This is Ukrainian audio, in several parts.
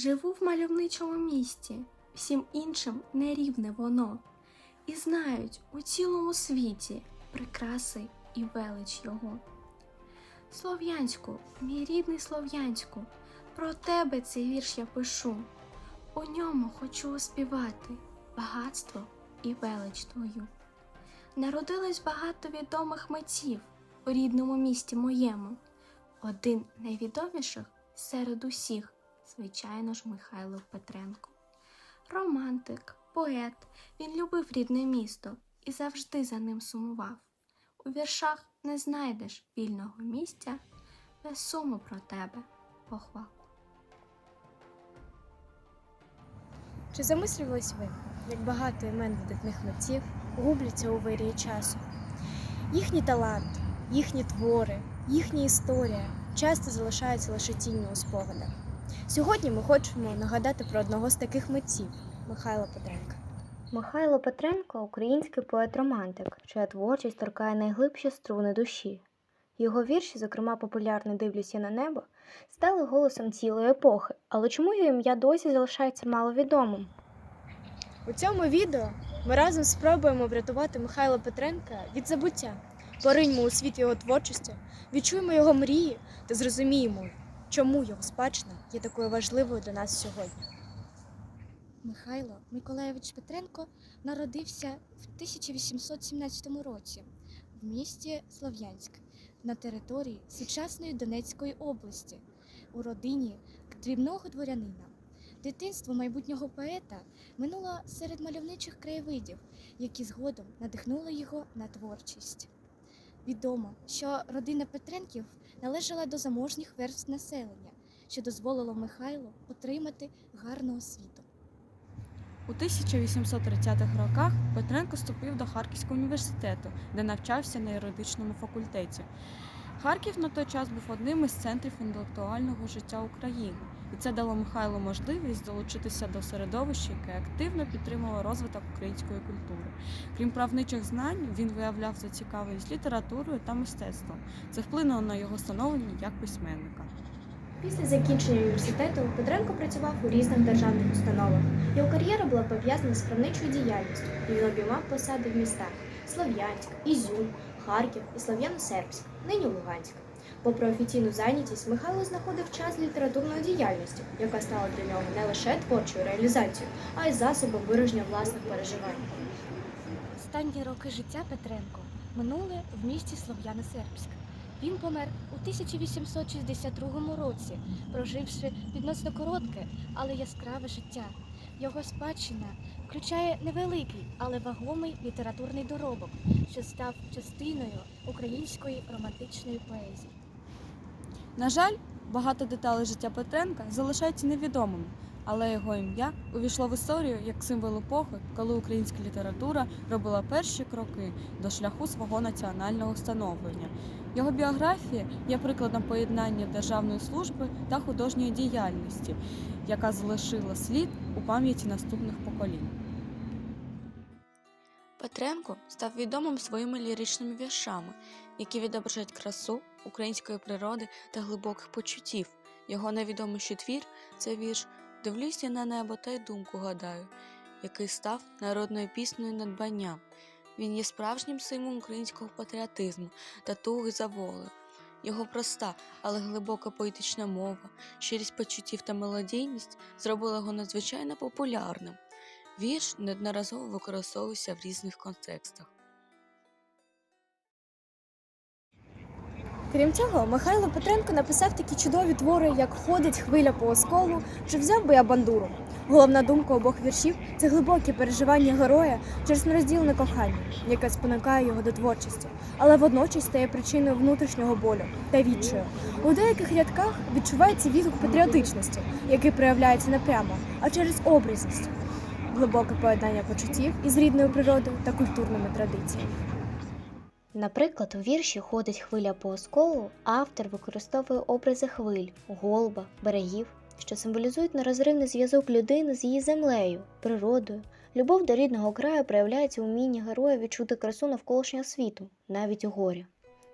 Живу в мальовничому місті, всім іншим нерівне воно, і знають у цілому світі прикраси і велич його. Слов'янську, мій рідний Слов'янську, про тебе цей вірш я пишу. У ньому хочу оспівати багатство і велич твою. Народилось багато відомих митців у рідному місті моєму. Один найвідоміших серед усіх, звичайно ж, Михайло Петренко. Романтик, поет, він любив рідне місто і завжди за ним сумував. У віршах не знайдеш вільного місця, без суму про тебе похвал. Чи замислювались ви, як багато імен видатних митців губляться у вирії часу? Їхній талант, їхні твори, їхня історія часто залишаються лише тінню у спогадах. Сьогодні ми хочемо нагадати про одного з таких митців Михайла Петренка. Михайло Петренко український поет-романтик, чия творчість торкає найглибші струни душі. Його вірші, зокрема популярний Дивлюся на небо, стали голосом цілої епохи, але чому його ім'я досі залишається маловідомим? У цьому відео ми разом спробуємо врятувати Михайла Петренка від забуття, пориньмо у світ його творчості, відчуємо його мрії та зрозуміємо, чому його спадщина є такою важливою для нас сьогодні. Михайло Миколаєвич Петренко народився в 1817 році в місті Слов'янськ на території сучасної Донецької області у родині дрібного дворянина. Дитинство майбутнього поета минуло серед мальовничих краєвидів, які згодом надихнули його на творчість. Відомо, що родина Петренків належала до заможніх верст населення, що дозволило Михайлу отримати гарну освіту. У 1830-х роках Петренко вступив до Харківського університету, де навчався на юридичному факультеті. Харків на той час був одним із центрів інтелектуального життя України, і це дало Михайлу можливість долучитися до середовища, яке активно підтримувало розвиток української культури. Крім правничих знань, він виявляв зацікавленість літературою та мистецтвом. Це вплинуло на його становлення як письменника. Після закінчення університету Петренко працював у різних державних установах. Його кар'єра була пов'язана з правничою діяльністю, і він обіймав посади в містах Слов'янськ, Ізюм, Харків і Слов'яно-Сербськ, нині Луганськ. Попри офіційну зайнятість, Михайло знаходив час літературної діяльності, яка стала для нього не лише творчою реалізацією, а й засобом вираження власних переживань. Останні роки життя Петренко минули в місті Слов'яно-Сербськ. Він помер у 1862 році, проживши відносно коротке, але яскраве життя. Його спадщина включає невеликий, але вагомий літературний доробок, що став частиною української романтичної поезії. На жаль, багато деталей життя Петренка залишаються невідомими, але його ім'я увійшло в історію як символ епохи, коли українська література робила перші кроки до шляху свого національного становлення. Його біографія є прикладом поєднання державної служби та художньої діяльності, яка залишила слід у пам'яті наступних поколінь. Петренко став відомим своїми ліричними віршами, які відображають красу української природи та глибоких почуттів. Його найвідоміший твір це вірш Дивлюся на небо та й думку гадаю, який став народною піснею надбання. Він є справжнім символом українського патріотизму та туги за волею. Його проста, але глибока поетична мова, щирість почуттів та мелодійність зробили його надзвичайно популярним. Вірш неодноразово використовувався в різних контекстах. Крім цього, Михайло Петренко написав такі чудові твори, як Ходить хвиля по осколу чи взяв би я бандуру. Головна думка обох віршів це глибокі переживання героя через нерозділене кохання, яке спонукає його до творчості, але водночас стає причиною внутрішнього болю та відчаю. У деяких рядках відчувається відгук патріотичності, який проявляється не прямо, а через образність, глибоке поєднання почуттів із рідною природою та культурними традиціями. Наприклад, у вірші Ходить хвиля по осколу автор використовує образи хвиль, голуба, берегів, що символізують нерозривний зв'язок людини з її землею, природою. Любов до рідного краю проявляється у вмінні героя відчути красу навколишнього світу, навіть у горі.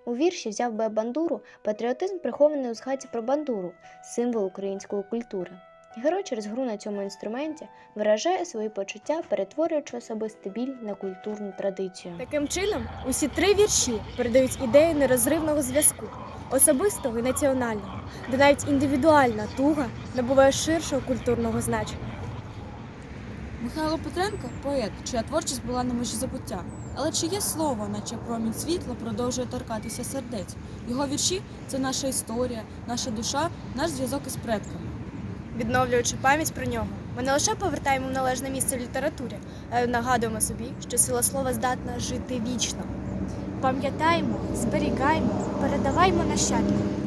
У вірші взяв би бандуру, патріотизм прихований у згадці про бандуру, символ української культури. Герой через гру на цьому інструменті виражає свої почуття, перетворюючи особистий біль на культурну традицію. Таким чином, усі три вірші передають ідею нерозривного зв'язку, особистого і національного, де навіть індивідуальна туга набуває ширшого культурного значення. Михайло Петренко поет, чия творчість була на межі забуття. Але чиє слово, наче промінь світла, продовжує торкатися сердець. Його вірші це наша історія, наша душа, наш зв'язок із предками. Відновлюючи пам'ять про нього, ми не лише повертаємо в належне місце в літературі, а й нагадуємо собі, що сила слова здатна жити вічно. Пам'ятаємо, зберігаємо, передаваймо нащадкам.